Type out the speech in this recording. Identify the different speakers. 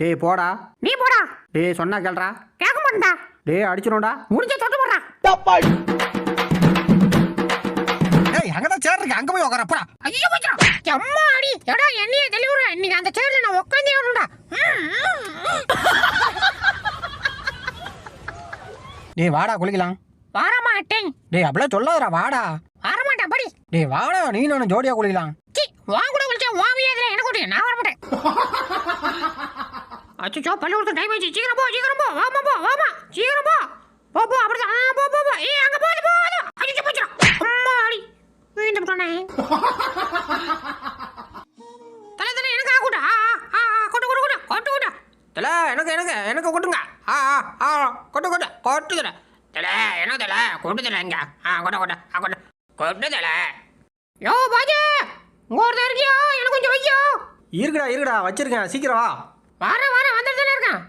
Speaker 1: டேய் போடா.
Speaker 2: நீ போடா.
Speaker 1: டேய் சொன்னா கேள்றா
Speaker 2: கேட்க மாட்டா
Speaker 1: டேய் அடிச்சிடும்டா.
Speaker 2: முடிஞ்ச தொட்டு போடுறா.
Speaker 3: ஏய் அங்கதான் சேர் இருக்கு. அங்க போய் உட்கார போடா.
Speaker 2: ஐயோ மச்சான் அம்மா அடி. எடா என்னைய தெளிவுற. இன்னைக்கு அந்த சேர்ல நான் உட்காந்தே ஆகணும்டா.
Speaker 3: டேய் வாடா குளிக்கலாம்.
Speaker 2: வர மாட்டேன்
Speaker 3: டேய் அப்படிலாம் சொல்லாதடா வாடா.
Speaker 2: வர மாட்டேன் படி
Speaker 3: டேய் வாடா நீ நானும் ஜோடியா குளிக்கலாம்.
Speaker 2: சி வா கூட குளிச்சா வா வியாதில எனக்கு நான் வர மாட்டேன் அச்சோ பள்ளிக்கூடத்து டைம் ஆச்சு சீக்கிரம் போ சீக்கிரம் போ. வாமா போ வாமா சீக்கிரம் போ. போ போ அப்படிதான். ஆ, போ போ போ. ஏய் அங்க போது போது அடிச்சு போச்சு அம்மா அடி. வீண்டும் சொன்னேன் தலை தலை எனக்கு ஆக்கூடா ஆ கொட்டு கொட்டு கொட்டு. கொட்டு கொட்டு.
Speaker 1: தல எனக்கு எனக்கு எனக்கு கொட்டுங்க. ஆ ஆ ஆ கொட்டு கொட்டு. கொட்டு தலை தலை என்ன தல. கொட்டு தலை இங்க. ஆ கொட்ட கொட்ட ஆ கொட்ட. கொட்டு தலை.
Speaker 2: யோ பாஜே. உங்க ஒருத்தர் இருக்கியா? எனக்கு கொஞ்சம் வையோ.
Speaker 1: இருக்குடா இருக்குடா வச்சிருக்கேன். சீக்கிரம் வா.
Speaker 2: வாரம் வாரம் வந்துட்டு இருக்கான்.